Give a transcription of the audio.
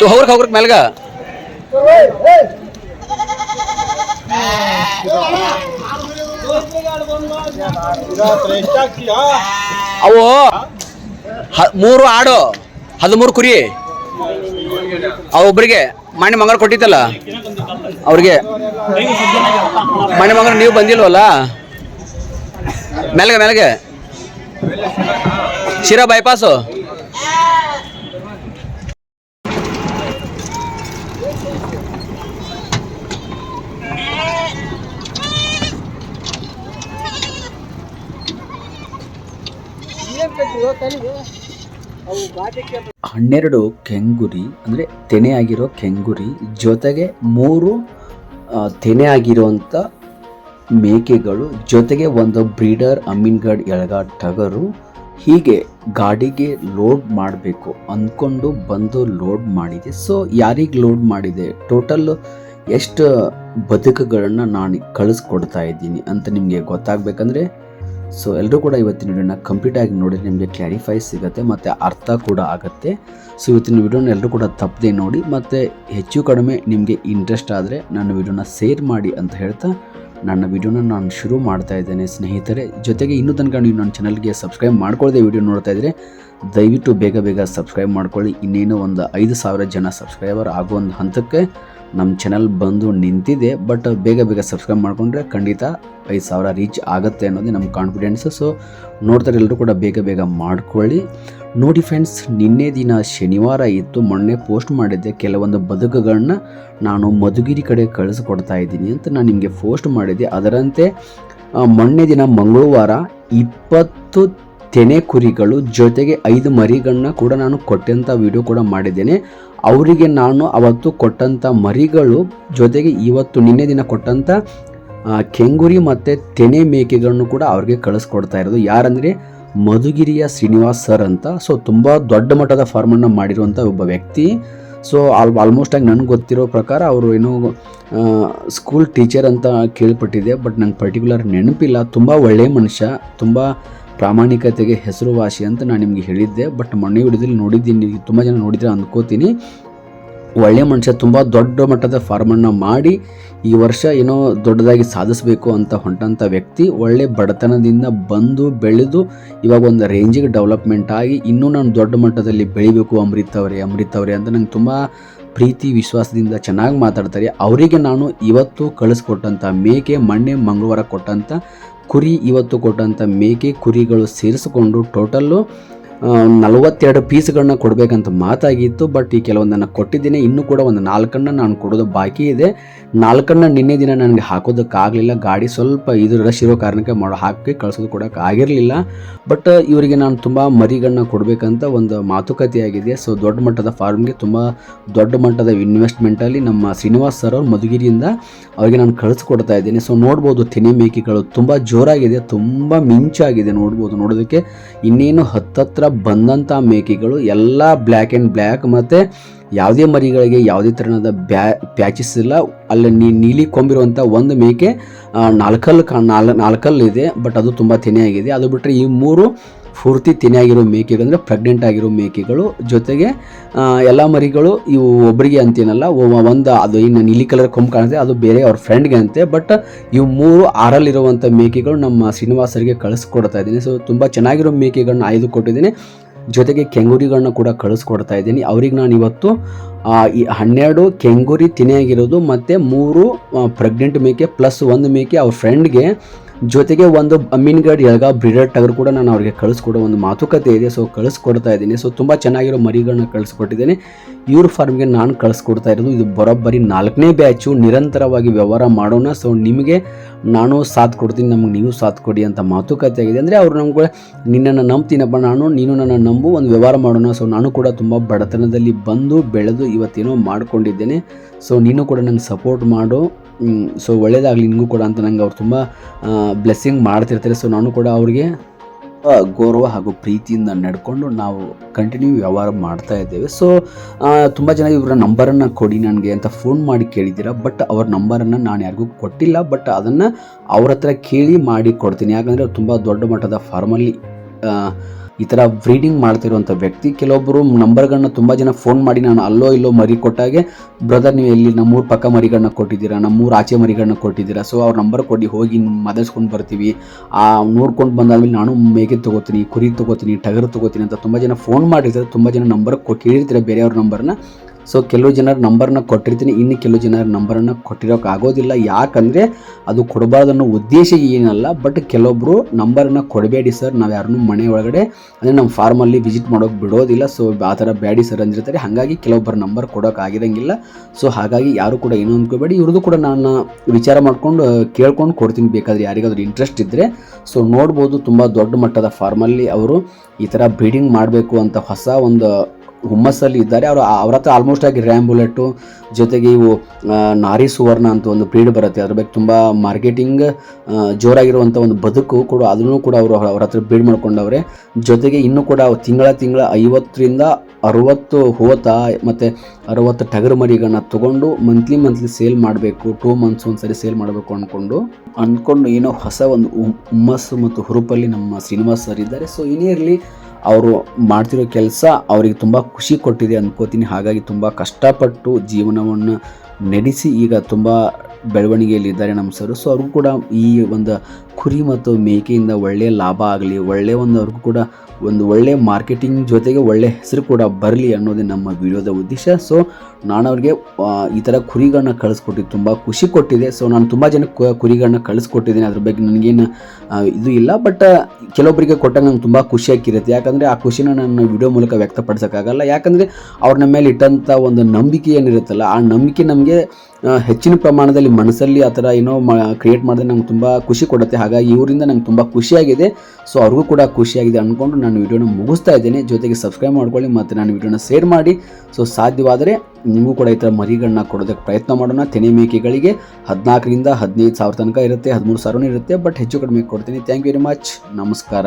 तू ಹೋಗ್ರಕ್ ಹೋಗ್ರಕ್ ಮ್ಯಾಲ್ಗ ಅವು ಹ- ಮೂರು ಆಡು, ಹದಿಮೂರು ಕುರಿ. ಅವು ಒಬ್ರಿಗೆ ಮನೆ ಮಂಗಳ ಕೊಟ್ಟಿತ್ತಲ್ಲ? ಅವ್ರಿಗೆ. ಮಣ್ಣೆ ಮಂಗಳ ನೀವು ಬಂದಿಲ್ವಲ್ಲ? ಮೆಲ್ಗೆ ಮೆಲ್ಗೆ. ಶಿರಾ ಬೈಪಾಸು ಹನ್ನೆರಡು ಕೆಂಗುರಿ, ಅಂದರೆ ತೆನೆ ಆಗಿರೋ ಕೆಂಗುರಿ ಜೊತೆಗೆ ಮೂರು ತೆನೆ ಆಗಿರುವಂತ ಮೇಕೆಗಳು, ಜೊತೆಗೆ ಒಂದು ಬ್ರೀಡರ್ ಅಮೀನ್ಗಡ್ ಎಳಗಾಡ್ ಟಗರು, ಹೀಗೆ ಗಾಡಿಗೆ ಲೋಡ್ ಮಾಡಬೇಕು ಅಂದ್ಕೊಂಡು ಬಂದು ಲೋಡ್ ಮಾಡಿದೆ. ಸೊ ಯಾರಿಗೆ ಲೋಡ್ ಮಾಡಿದೆ? ಟೋಟಲ್ ಎಷ್ಟು ಬದುಕುಗಳನ್ನು ನಾನು ಕಳಿಸ್ಕೊಡ್ತಾ ಇದ್ದೀನಿ ಅಂತ ನಿಮಗೆ ಗೊತ್ತಾಗಬೇಕಂದ್ರೆ ಸೊ ಎಲ್ಲರೂ ಕೂಡ ಇವತ್ತಿನ ವಿಡಿಯೋನ ಕಂಪ್ಲೀಟ್ ಆಗಿ ನೋಡಿದ್ರೆ ನಿಮಗೆ ಕ್ಲಾರಿಫೈ ಸಿಗುತ್ತೆ, ಮತ್ತು ಅರ್ಥ ಕೂಡ ಆಗುತ್ತೆ. ಸೊ ಇವತ್ತಿನ ವಿಡಿಯೋನ ಎಲ್ಲರೂ ಕೂಡ ತಪ್ಪದೆ ನೋಡಿ, ಮತ್ತು ಹೆಚ್ಚು ಕಡಿಮೆ ನಿಮಗೆ ಇಂಟ್ರೆಸ್ಟ್ ಆದರೆ ನನ್ನ ವಿಡಿಯೋನ ಶೇರ್ ಮಾಡಿ ಅಂತ ಹೇಳ್ತಾ, ನನ್ನ ವಿಡಿಯೋನ ನಾನು ಶುರು ಮಾಡ್ತಾ ಇದ್ದೇನೆ. ಸ್ನೇಹಿತರೆ, ಜೊತೆಗೆ ಇನ್ನೂ ತನಕ ನೀವು ನನ್ನ ಚಾನಲ್ಗೆ ಸಬ್ಸ್ಕ್ರೈಬ್ ಮಾಡ್ಕೊಳ್ಳದೆ ವಿಡಿಯೋ ನೋಡ್ತಾ ಇದ್ದರೆ ದಯವಿಟ್ಟು ಬೇಗ ಬೇಗ ಸಬ್ಸ್ಕ್ರೈಬ್ ಮಾಡ್ಕೊಳ್ಳಿ. ಇನ್ನೇನು ಒಂದು ಐದು ಸಾವಿರ ಜನ ಸಬ್ಸ್ಕ್ರೈಬರ್ ಆಗೋ ಒಂದು ಹಂತಕ್ಕೆ ನಮ್ಮ ಚಾನಲ್ ಬಂದು ನಿಂತಿದೆ ಬಟ್ ಬೇಗ ಬೇಗ ಸಬ್ಸ್ಕ್ರೈಬ್ ಮಾಡಿಕೊಂಡ್ರೆ ಖಂಡಿತ ಐದು ಸಾವಿರ ರೀಚ್ ಆಗುತ್ತೆ ಅನ್ನೋದು ನಮ್ಮ ಕಾನ್ಫಿಡೆನ್ಸ್ ಸೊ ನೋಡ್ತಾರೆ ಎಲ್ಲರೂ ಕೂಡ ಬೇಗ ಬೇಗ ಮಾಡ್ಕೊಳ್ಳಿ. ನೋಡಿ ಫ್ರೆಂಡ್ಸ್ ನಿನ್ನೆ ದಿನ ಶನಿವಾರ ಇತ್ತು, ಮೊನ್ನೆ ಪೋಸ್ಟ್ ಮಾಡಿದ್ದೆ. ಕೆಲವೊಂದು ಬದುಕುಗಳನ್ನ ನಾನು ಮಧುಗಿರಿ ಕಡೆ ಕಳಿಸ್ಕೊಡ್ತಾ ಇದ್ದೀನಿ ಅಂತ ನಾನು ನಿಮಗೆ ಪೋಸ್ಟ್ ಮಾಡಿದ್ದೆ. ಅದರಂತೆ ಮೊನ್ನೆ ದಿನ ಮಂಗಳವಾರ ಇಪ್ಪತ್ತು ತೆನೆ ಕುರಿಗಳು ಜೊತೆಗೆ ಐದು ಮರಿಗಳನ್ನ ಕೂಡ ನಾನು ಕೊಟ್ಟಂಥ ವಿಡಿಯೋ ಕೂಡ ಮಾಡಿದ್ದೇನೆ. ಅವರಿಗೆ ನಾನು ಅವತ್ತು ಕೊಟ್ಟಂಥ ಮರಿಗಳು ಜೊತೆಗೆ ಇವತ್ತು ನಿನ್ನೆ ದಿನ ಕೊಟ್ಟಂಥ ಕೆಂಗುರಿ ಮತ್ತು ತೆನೆ ಮೇಕೆಗಳನ್ನು ಕೂಡ ಅವ್ರಿಗೆ ಕಳಿಸ್ಕೊಡ್ತಾ ಇರೋದು. ಯಾರಂದರೆ ಮಧುಗಿರಿಯ ಶ್ರೀನಿವಾಸ್ ಸರ್ ಅಂತ. ಸೊ ತುಂಬ ದೊಡ್ಡ ಮಟ್ಟದ ಫಾರ್ಮನ್ನು ಮಾಡಿರುವಂಥ ಒಬ್ಬ ವ್ಯಕ್ತಿ. ಸೊ ಆಲ್ ಆಲ್ಮೋಸ್ಟ್ ಆಗಿ ನನಗೆ ಗೊತ್ತಿರೋ ಪ್ರಕಾರ ಅವರು ಏನೋ ಸ್ಕೂಲ್ ಟೀಚರ್ ಅಂತ ಕೇಳ್ಪಟ್ಟಿದೆ ಬಟ್ ನಂಗೆ ಪರ್ಟಿಕ್ಯುಲರ್ ನೆನಪಿಲ್ಲ. ತುಂಬ ಒಳ್ಳೆಯ ಮನುಷ್ಯ. ತುಂಬ ಪ್ರಾಮಾಣಿಕತೆಗೆ ಹೆಸರುವಾಸಿ ಅಂತ ನಾನು ನಿಮಗೆ ಹೇಳಿದ್ದೆ ಬಟ್ ಮೊನ್ನೆ ಹಿಡಿದಲ್ಲಿ ನೋಡಿದ್ದೀನಿ ತುಂಬ ಜನ ನೋಡಿದ್ರೆ ಅಂದ್ಕೋತೀನಿ ಒಳ್ಳೆಯ ಮನುಷ್ಯ ತುಂಬ ದೊಡ್ಡ ಮಟ್ಟದ ಫಾರ್ಮನ್ನು ಮಾಡಿ ಈ ವರ್ಷ ಏನೋ ದೊಡ್ಡದಾಗಿ ಸಾಧಿಸಬೇಕು ಅಂತ ಹೊಂಟಂಥ ವ್ಯಕ್ತಿ, ಒಳ್ಳೆ ಬಡತನದಿಂದ ಬಂದು ಬೆಳೆದು ಇವಾಗ ಒಂದು ರೇಂಜಿಗೆ ಡೆವಲಪ್ಮೆಂಟ್ ಆಗಿ ಇನ್ನೂ ನಾನು ದೊಡ್ಡ ಮಟ್ಟದಲ್ಲಿ ಬೆಳಿಬೇಕು ಅಮೃತ್ ಅವರೇ ಅಮೃತ್ ಅವರೇ ಅಂತ ನಂಗೆ ತುಂಬ ಪ್ರೀತಿ, ವಿಶ್ವಾಸದಿಂದ ಚೆನ್ನಾಗಿ ಮಾತಾಡ್ತಾರೆ. ಅವರಿಗೆ ನಾನು ಇವತ್ತು ಕಳಿಸ್ಕೊಟ್ಟಂಥ ಮೇಕೆ, ಮಣ್ಣೆ, ಮಂಗಳವಾರ ಕೊಟ್ಟಂಥ ಕುರಿ ಇವತ್ತು ಕೊಟ್ಟಂಥ ಮೇಕೆ ಕುರಿಗಳು ಸೇರಿಸಿಕೊಂಡು ಟೋಟಲ್ಲು ನಲವತ್ತೆರಡು ಪೀಸ್ಗಳನ್ನ ಕೊಡಬೇಕಂತ ಮಾತಾಗಿತ್ತು, ಬಟ್ ಈ ಕೆಲವೊಂದನ್ನು ಕೊಟ್ಟಿದ್ದೀನಿ. ಇನ್ನೂ ಕೂಡ ಒಂದು ನಾಲ್ಕನ್ನು ನಾನು ಕೊಡೋದು ಬಾಕಿ ಇದೆ. ನಾಲ್ಕನ್ನು ನಿನ್ನೆ ದಿನ ನನಗೆ ಹಾಕೋದಕ್ಕಾಗಲಿಲ್ಲ. ಗಾಡಿ ಸ್ವಲ್ಪ ಇದು ರಶ್ ಇರೋ ಕಾರಣಕ್ಕೆ ಮಾಡೋ ಹಾಕಿ ಕಳಿಸೋದು ಕೊಡೋಕೆ ಆಗಿರಲಿಲ್ಲ ಬಟ್ ಇವರಿಗೆ ನಾನು ತುಂಬ ಮರಿಗಳನ್ನ ಕೊಡಬೇಕಂತ ಒಂದು ಮಾತುಕತೆ ಆಗಿದೆ ಸೊ, ದೊಡ್ಡ ಮಟ್ಟದ ಫಾರ್ಮ್ಗೆ ತುಂಬ ದೊಡ್ಡ ಮಟ್ಟದ ಇನ್ವೆಸ್ಟ್ಮೆಂಟಲ್ಲಿ ನಮ್ಮ ಶ್ರೀನಿವಾಸ್ ಸರ್ ಅವರು ಮಧುಗಿರಿಯಿಂದ ಅವರಿಗೆ ನಾನು ಕಳಿಸ್ಕೊಡ್ತಾ ಇದ್ದೀನಿ. ಸೊ, ನೋಡ್ಬೋದು ತೆನೆ ಮೇಕೆಗಳು ತುಂಬ ಜೋರಾಗಿದೆ, ತುಂಬ ಮಿಂಚಾಗಿದೆ ನೋಡ್ಬೋದು. ನೋಡೋದಕ್ಕೆ ಇನ್ನೇನು ಹತ್ತತ್ರ ಬಂದಂಥ ಮೇಕೆಗಳು ಎಲ್ಲ ಬ್ಲ್ಯಾಕ್ ಆ್ಯಂಡ್ ಬ್ಲ್ಯಾಕ್ ಮತ್ತು ಯಾವುದೇ ಮರಿಗಳಿಗೆ ಯಾವುದೇ ಥರದ ಬ್ಯಾ ಪ್ಯಾಚಸ್ ಇಲ್ಲ. ಅಲ್ಲಿ ನೀಲಿ ಕೊಂಬಿರುವಂಥ ಒಂದು ಮೇಕೆ ನಾಲ್ಕಲ್ಲಿ ನಾಲ್ಕಲ್ಲು ಇದೆ ಬಟ್ ಅದು ತುಂಬ ತೆನೆಯಾಗಿದೆ. ಅದು ಬಿಟ್ಟರೆ ಈ ಮೂರು ಪೂರ್ತಿ ತೆನೆಯಾಗಿರೋ ಮೇಕೆಗಳು ಅಂದರೆ ಪ್ರೆಗ್ನೆಂಟ್ ಆಗಿರೋ ಮೇಕೆಗಳು ಜೊತೆಗೆ ಎಲ್ಲ ಮರಿಗಳು ಇವು ಒಬ್ಬರಿಗೆ ಅಂತೇನಲ್ಲ ಒಂದು ಅದು ಇನ್ನು ನೀಲಿ ಕಲರ್ ಕೊಂಬು ಕಾಣುತ್ತೆ ಅದು ಬೇರೆ ಅವ್ರ ಫ್ರೆಂಡ್ಗೆ ಅಂತೆ ಬಟ್ ಇವು ಮೂರು ಆರಲ್ಲಿರುವಂಥ ಮೇಕೆಗಳು ನಮ್ಮ ಶ್ರೀನಿವಾಸರಿಗೆ ಕಳಿಸ್ಕೊಡ್ತಾ ಇದ್ದೀನಿ. ಸೊ ತುಂಬ ಚೆನ್ನಾಗಿರೋ ಮೇಕೆಗಳನ್ನ ಆಯ್ದು ಕೊಟ್ಟಿದ್ದೀನಿ ಜೊತೆಗೆ ಕೆಂಗುರಿಗಳನ್ನ ಕೂಡ ಕಳಿಸ್ಕೊಡ್ತಾ ಇದ್ದೀನಿ. ಅವ್ರಿಗೆ ನಾನು ಇವತ್ತು ಈ ಹನ್ನೆರಡು ಕೆಂಗುರಿ ತಿನೆಯಾಗಿರೋದು ಮತ್ತು ಮೂರು ಪ್ರೆಗ್ನೆಂಟ್ ಮೇಕೆ ಪ್ಲಸ್ ಒಂದು ಮೇಕೆ ಅವ್ರ ಫ್ರೆಂಡ್ಗೆ ಜೊತೆಗೆ ಒಂದು ಮೀನ್ಗಡ್ ಎಲ್ಗ ಬ್ರೀಡರ್ ಟಗರ್ ಕೂಡ ನಾನು ಅವ್ರಿಗೆ ಕಳಿಸ್ಕೊಡೋ ಒಂದು ಮಾತುಕತೆ ಇದೆ. ಸೊ ಕಳಿಸ್ಕೊಡ್ತಾ ಇದ್ದೀನಿ. ಸೊ ತುಂಬ ಚೆನ್ನಾಗಿರೋ ಮರಿಗಳನ್ನ ಕಳಿಸ್ಕೊಟ್ಟಿದ್ದೀನಿ. ಇವ್ರ ಫಾರ್ಮ್ಗೆ ನಾನು ಕಳಿಸ್ಕೊಡ್ತಾ ಇರೋದು ಇದು ಬರೋಬ್ಬರಿ ನಾಲ್ಕನೇ ಬ್ಯಾಚು. ನಿರಂತರವಾಗಿ ವ್ಯವಹಾರ ಮಾಡೋಣ. ಸೊ ನಿಮಗೆ ನಾನು ಸಾಥ್ ಕೊಡ್ತೀನಿ. ನಮಗೆ ನೀವು ಸಾಥ್ ಕೊಡಿ ಅಂತ ಮಾತುಕತೆ ಆಗಿದೆ. ಅಂದರೆ ಅವರು ನಮ್ಗೆ ನಿನ್ನನ್ನು ನಂಬ್ತೀನಪ್ಪ ನಾನು ನೀನು ನನ್ನ ನಂಬು. ಒಂದು ವ್ಯವಹಾರ ಮಾಡೋಣ. ಸೊ ನಾನು ಕೂಡ ತುಂಬ ಬಡತನದಲ್ಲಿ ಬಂದು ಬೆಳೆದು ಇವತ್ತೇನೋ ಮಾಡ್ಕೊಂಡಿದ್ದೇನೆ. ಸೊ ನೀನು ಕೂಡ ನನಗೆ ಸಪೋರ್ಟ್ ಮಾಡು. ಸೊ ಒಳ್ಳೇದಾಗಲಿ ನಿಮಗೂ ಕೂಡ ಅಂತ ನಂಗೆ ಅವ್ರು ತುಂಬ ಬ್ಲೆಸ್ಸಿಂಗ್ ಮಾಡ್ತಿರ್ತಾರೆ. ಸೊ ನಾನು ಕೂಡ ಅವ್ರಿಗೆ ಗೌರವ ಹಾಗೂ ಪ್ರೀತಿಯಿಂದ ನಡ್ಕೊಂಡು ನಾವು ಕಂಟಿನ್ಯೂ ವ್ಯವಹಾರ ಮಾಡ್ತಾ ಇದ್ದೇವೆ. ಸೊ ತುಂಬ ಜನ ಇವರ ನಂಬರನ್ನು ಕೊಡಿ ನನಗೆ ಅಂತ ಫೋನ್ ಮಾಡಿ ಕೇಳಿದ್ದೀರಾ. ಬಟ್ ಅವ್ರ ನಂಬರನ್ನು ನಾನು ಯಾರಿಗೂ ಕೊಟ್ಟಿಲ್ಲ. ಬಟ್ ಅದನ್ನು ಅವ್ರ ಹತ್ರ ಕೇಳಿ ಮಾಡಿ ಕೊಡ್ತೀನಿ. ಯಾಕಂದರೆ ತುಂಬ ದೊಡ್ಡ ಮಟ್ಟದ ಫಾರ್ಮಲ್ಲಿ ಈ ಥರ ಬ್ರೀಡಿಂಗ್ ಮಾಡ್ತಿರುವಂಥ ವ್ಯಕ್ತಿ. ಕೆಲವೊಬ್ಬರು ನಂಬರ್ಗಳನ್ನ ತುಂಬ ಜನ ಫೋನ್ ಮಾಡಿ ನಾನು ಅಲ್ಲೋ ಇಲ್ಲೋ ಮರಿ ಕೊಟ್ಟಾಗೆ ಬ್ರದರ್ ನೀವು ಎಲ್ಲಿ ನಮ್ಮೂರ ಪಕ್ಕ ಮರಿಗಳನ್ನ ಕೊಟ್ಟಿದ್ದೀರಾ? ನಮ್ಮೂರ ಆಚೆ ಮರಿಗಳನ್ನ ಕೊಟ್ಟಿದ್ದೀರಾ? ಸೊ ಅವ್ರ ನಂಬರ್ ಕೊಡಿ, ಹೋಗಿ ಮದರ್ಸ್ಕೊಂಡು ಬರ್ತೀವಿ. ಆ ನೋಡ್ಕೊಂಡು ಬಂದಾದ್ಮೇಲೆ ನಾನು ಮೇಗೆ ತೊಗೋತೀನಿ, ಕುರಿ ತೊಗೋತೀನಿ, ಟಗರ್ ತೊಗೋತೀನಿ ಅಂತ ತುಂಬ ಜನ ಫೋನ್ ಮಾಡಿರ್ತಾರೆ, ತುಂಬ ಜನ ನಂಬರ್ ಕೊ ಕೇಳಿರ್ತಾರೆ ಬೇರೆಯವ್ರ ನಂಬರ್ನ ಸೊ ಕೆಲವು ಜನರ ನಂಬರ್ನ ಕೊಟ್ಟಿರ್ತೀನಿ. ಇನ್ನು ಕೆಲವು ಜನರ ನಂಬರನ್ನು ಕೊಟ್ಟಿರೋಕೆ ಆಗೋದಿಲ್ಲ. ಯಾಕಂದರೆ ಅದು ಕೊಡಬಾರ್ದು ಅನ್ನೋ ಉದ್ದೇಶ ಏನಲ್ಲ. ಬಟ್ ಕೆಲವೊಬ್ಬರು ನಂಬರನ್ನು ಕೊಡಬೇಡಿ ಸರ್ ನಾವು ಯಾರನ್ನು ಮನೆ ಒಳಗಡೆ, ಅಂದರೆ ನಮ್ಮ ಫಾರ್ಮಲ್ಲಿ ವಿಸಿಟ್ ಮಾಡೋಕೆ ಬಿಡೋದಿಲ್ಲ. ಸೊ ಆ ಥರ ಬ್ಯಾಡಿ ಸರ್ ಅಂದಿರ್ತಾರೆ. ಹಾಗಾಗಿ ಕೆಲವೊಬ್ಬರ ನಂಬರ್ ಕೊಡೋಕೆ ಆಗಿರಂಗಿಲ್ಲ. ಸೊ ಹಾಗಾಗಿ ಯಾರು ಕೂಡ ಏನೂ ಅಂದ್ಕೋಬೇಡಿ ಇವ್ರದ್ದು ಕೂಡ ನಾನು ವಿಚಾರ ಮಾಡ್ಕೊಂಡು ಕೇಳ್ಕೊಂಡು ಕೊಡ್ತೀನಿ. ಬೇಕಾದ್ರೆ ಯಾರಿಗಾದ್ರೂ ಇಂಟ್ರೆಸ್ಟ್ ಇದ್ದರೆ ಸೊ ನೋಡ್ಬೋದು. ತುಂಬ ದೊಡ್ಡ ಮಟ್ಟದ ಫಾರ್ಮಲ್ಲಿ ಅವರು ಈ ಥರ ಬ್ರೀಡಿಂಗ್ ಮಾಡಬೇಕು ಅಂತ ಹೊಸ ಒಂದು ಹುಮ್ಮಸ್ಸಲ್ಲಿ ಇದ್ದಾರೆ. ಅವರು ಅವ್ರ ಹತ್ರ ಆಲ್ಮೋಸ್ಟ್ ಆಗಿ ರ್ಯಾಮ್ ಬುಲೆಟು ಜೊತೆಗೆ ಇವು ನಾರಿ ಸುವರ್ಣ ಅಂತ ಒಂದು ಬ್ರೀಡ್ ಬರುತ್ತೆ. ಅದ್ರ ಬಗ್ಗೆ ತುಂಬ ಮಾರ್ಕೆಟಿಂಗ್ ಜೋರಾಗಿರುವಂಥ ಒಂದು ಬದುಕು ಕೂಡ ಅದನ್ನು ಕೂಡ ಅವರು ಅವ್ರ ಹತ್ರ ಬ್ರೀಡ್ ಮಾಡ್ಕೊಂಡವ್ರೆ. ಜೊತೆಗೆ ಇನ್ನೂ ಕೂಡ ತಿಂಗಳ ತಿಂಗಳ ಐವತ್ತರಿಂದ ಅರುವತ್ತು ಹೋತ ಮತ್ತು ಅರುವತ್ತು ಟಗರು ಮರಿಗಳನ್ನ ತೊಗೊಂಡು ಮಂತ್ಲಿ ಮಂತ್ಲಿ ಸೇಲ್ ಮಾಡಬೇಕು. ಟೂ ಮಂತ್ಸ್ ಒಂದ್ಸರಿ ಸೇಲ್ ಮಾಡಬೇಕು ಅಂದ್ಕೊಂಡು ಅಂದ್ಕೊಂಡು ಏನೋ ಹೊಸ ಒಂದು ಹುಮ್- ಹುಮ್ಮಸ್ಸು ಮತ್ತು ಹುರುಪಲ್ಲಿ ನಮ್ಮ ಶ್ರೀನಿವಾಸ್ ಸರ್ ಇದ್ದಾರೆ. ಸೊ ಇನ್ನೇ ಇರಲಿ ಅವರು ಮಾಡ್ತಿರೋ ಕೆಲಸ ಅವರಿಗೆ ತುಂಬ ಖುಷಿ ಕೊಟ್ಟಿದೆ ಅಂದ್ಕೋತೀನಿ ಹಾಗಾಗಿ ತುಂಬ ಕಷ್ಟಪಟ್ಟು ಜೀವನವನ್ನು ನಡೆಸಿ ಈಗ ತುಂಬ ಬೆಳವಣಿಗೆಯಲ್ಲಿದ್ದಾರೆ ನಮ್ಮ ಸರ್. ಸೊ ಅವ್ರಿಗೂ ಕೂಡ ಈ ಒಂದು ಕುರಿ ಮತ್ತು ಮೇಕೆಯಿಂದ ಒಳ್ಳೆಯ ಲಾಭ ಆಗಲಿ ಒಳ್ಳೆಯ ಒಂದು ಅವ್ರಿಗೂ ಕೂಡ ಒಂದು ಒಳ್ಳೆಯ ಮಾರ್ಕೆಟಿಂಗ್ ಜೊತೆಗೆ ಒಳ್ಳೆಯ ಹೆಸರು ಕೂಡ ಬರಲಿ ಅನ್ನೋದೇ ನಮ್ಮ ವಿಡಿಯೋದ ಉದ್ದೇಶ. ಸೊ ನಾನು ಅವ್ರಿಗೆ ಈ ಥರ ಕುರಿಗಳನ್ನ ಕಳಿಸ್ಕೊಟ್ಟಿದ್ದು ತುಂಬ ಖುಷಿ ಕೊಟ್ಟಿದೆ. ಸೊ ನಾನು ತುಂಬ ಜನಕ್ಕೆ ಕುರಿಗಳನ್ನ ಕಳಿಸ್ಕೊಟ್ಟಿದ್ದೀನಿ. ಅದ್ರ ಬಗ್ಗೆ ನನಗೇನು ಇದು ಇಲ್ಲ. ಬಟ್ ಕೆಲವೊಬ್ಬರಿಗೆ ಕೊಟ್ಟಾಗ ನಂಗೆ ತುಂಬ ಖುಷಿಯಾಗಿರುತ್ತೆ ಯಾಕಂದರೆ ಆ ಖುಷಿನ ನಾನು ವಿಡಿಯೋ ಮೂಲಕ ವ್ಯಕ್ತಪಡಿಸೋಕ್ಕಾಗಲ್ಲ. ಯಾಕಂದರೆ ಅವ್ರ ನಮ್ಮ ಮೇಲೆ ಇಟ್ಟಂಥ ಒಂದು ನಂಬಿಕೆ ಏನಿರುತ್ತಲ್ಲ, ಆ ನಂಬಿಕೆ ನಮಗೆ ಹೆಚ್ಚಿನ ಪ್ರಮಾಣದಲ್ಲಿ ಮನಸ್ಸಲ್ಲಿ ಆ ಥರ ಏನೋ ಕ್ರಿಯೇಟ್ ಮಾಡಿದ್ರೆ ನಂಗೆ ತುಂಬ ಖುಷಿ ಕೊಡುತ್ತೆ. ಹಾಗಾಗಿ ಇವರಿಂದ ನಂಗೆ ತುಂಬ ಖುಷಿಯಾಗಿದೆ. ಸೊ ಅವ್ರಿಗೂ ಕೂಡ ಖುಷಿಯಾಗಿದೆ ಅಂದ್ಕೊಂಡು ನಾನು ವಿಡಿಯೋನ ಮುಗಿಸ್ತಾ ಇದ್ದೇನೆ. ಜೊತೆಗೆ ಸಬ್ಸ್ಕ್ರೈಬ್ ಮಾಡ್ಕೊಳ್ಳಿ ಮತ್ತು ನಾನು ವಿಡಿಯೋನ ಶೇರ್ ಮಾಡಿ. ಸೊ ಸಾಧ್ಯವಾದರೆ ನಿಮಗೂ ಕೂಡ ಈ ಥರ ಮರಿಗಳನ್ನ ಕೊಡೋದಕ್ಕೆ ಪ್ರಯತ್ನ ಮಾಡೋಣ. ತೆನೆ ಮೇಕೆಗಳಿಗೆ ಹದಿನಾಲ್ಕರಿಂದ ಹದಿನೈದು ಸಾವಿರ ತನಕ ಇರುತ್ತೆ, ಹದಿಮೂರು ಸಾವಿರನೂ ಇರುತ್ತೆ ಬಟ್ ಹೆಚ್ಚು ಕಡಿಮೆ ಕೊಡ್ತೀನಿ. ಥ್ಯಾಂಕ್ ಯು ವೆರಿ ಮಚ್ ನಮಸ್ಕಾರ.